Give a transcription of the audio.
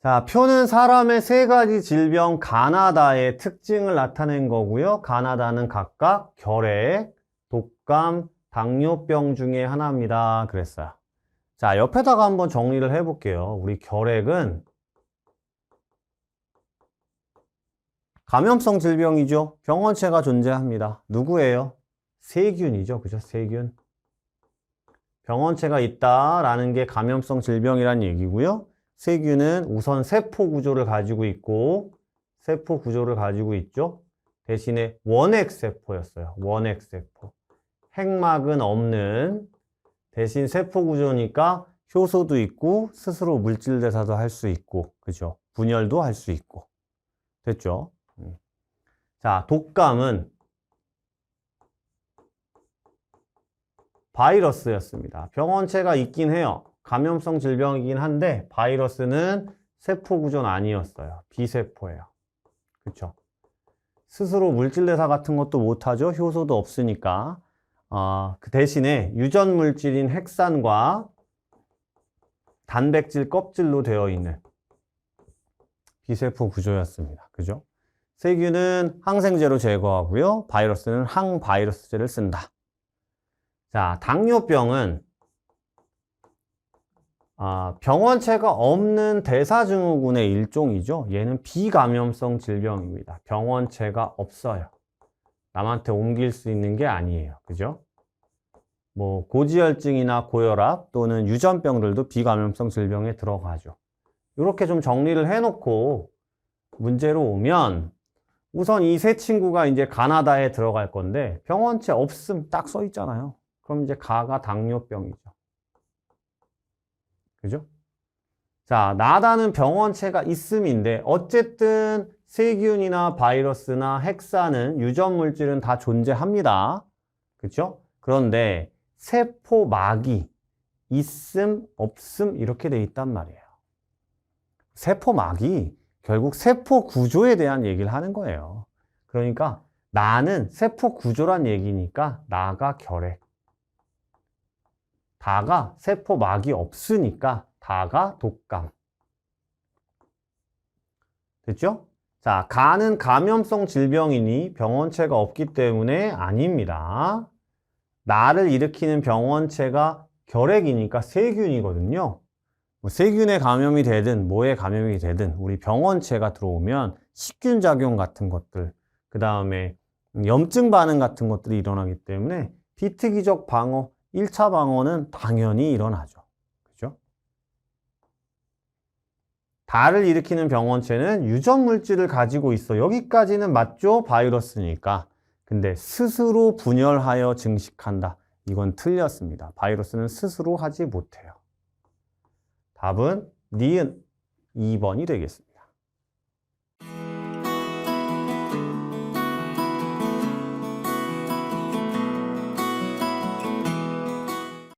자, 표는 사람의 세 가지 질병 가나다의 특징을 나타낸 거고요. 가나다는 각각 결핵, 독감, 당뇨병 중에 하나입니다. 그랬어요. 자, 옆에다가 한번 정리를 해볼게요. 우리 결핵은 감염성 질병이죠. 병원체가 존재합니다. 누구예요? 세균이죠. 그죠? 세균. 병원체가 있다라는 게 감염성 질병이란 얘기고요. 세균은 우선 세포 구조를 가지고 있고 세포 구조를 가지고 있죠. 대신에 원핵 세포였어요. 원핵 세포. 핵막은 없는 대신 세포 구조니까 효소도 있고 스스로 물질 대사도 할 수 있고 그죠? 분열도 할 수 있고 됐죠? 음. 자, 독감은 바이러스였습니다. 병원체가 있긴 해요. 감염성 질병이긴 한데 바이러스는 세포 구조는 아니었어요. 비세포예요. 그렇죠? 스스로 물질 대사 같은 것도 못하죠. 효소도 없으니까. 어, 그 대신에 유전 물질인 핵산과 단백질 껍질로 되어 있는 비세포 구조였습니다. 그죠? 세균은 항생제로 제거하고요. 바이러스는 항바이러스제를 쓴다. 자, 당뇨병은 아, 병원체가 없는 대사증후군의 일종이죠. 얘는 비감염성 질병입니다. 병원체가 없어요. 남한테 옮길 수 있는 게 아니에요. 그죠? 뭐 고지혈증이나 고혈압 또는 유전병들도 비감염성 질병에 들어가죠. 이렇게 좀 정리를 해놓고 문제로 오면 우선 이 세 친구가 이제 가나다에 들어갈 건데 병원체 없음 딱 써 있잖아요. 그럼 이제 가가 당뇨병이죠. 그죠? 자, 나다는 병원체가 있음인데 어쨌든 세균이나 바이러스나 핵사는 유전 물질은 다 존재합니다. 그렇죠? 그런데 세포막이 있음 없음 이렇게 돼 있단 말이에요. 세포막이 결국 세포 구조에 대한 얘기를 하는 거예요. 그러니까 나는 세포 구조란 얘기니까 나가 결핵. 다가 세포막이 없으니까 다가 독감. 됐죠? 자, 간은 감염성 질병이니 병원체가 없기 때문에 아닙니다. 나를 일으키는 병원체가 결핵이니까 세균이거든요. 뭐 세균에 감염이 되든 뭐에 감염이 되든 우리 병원체가 들어오면 식균 작용 같은 것들, 그 다음에 염증 반응 같은 것들이 일어나기 때문에 비특이적 방어, 1차 방어는 당연히 일어나죠. 그죠? 달을 일으키는 병원체는 유전 물질을 가지고 있어. 여기까지는 맞죠? 바이러스니까. 근데 스스로 분열하여 증식한다. 이건 틀렸습니다. 바이러스는 스스로 하지 못해요. 답은 니은 2번이 되겠습니다.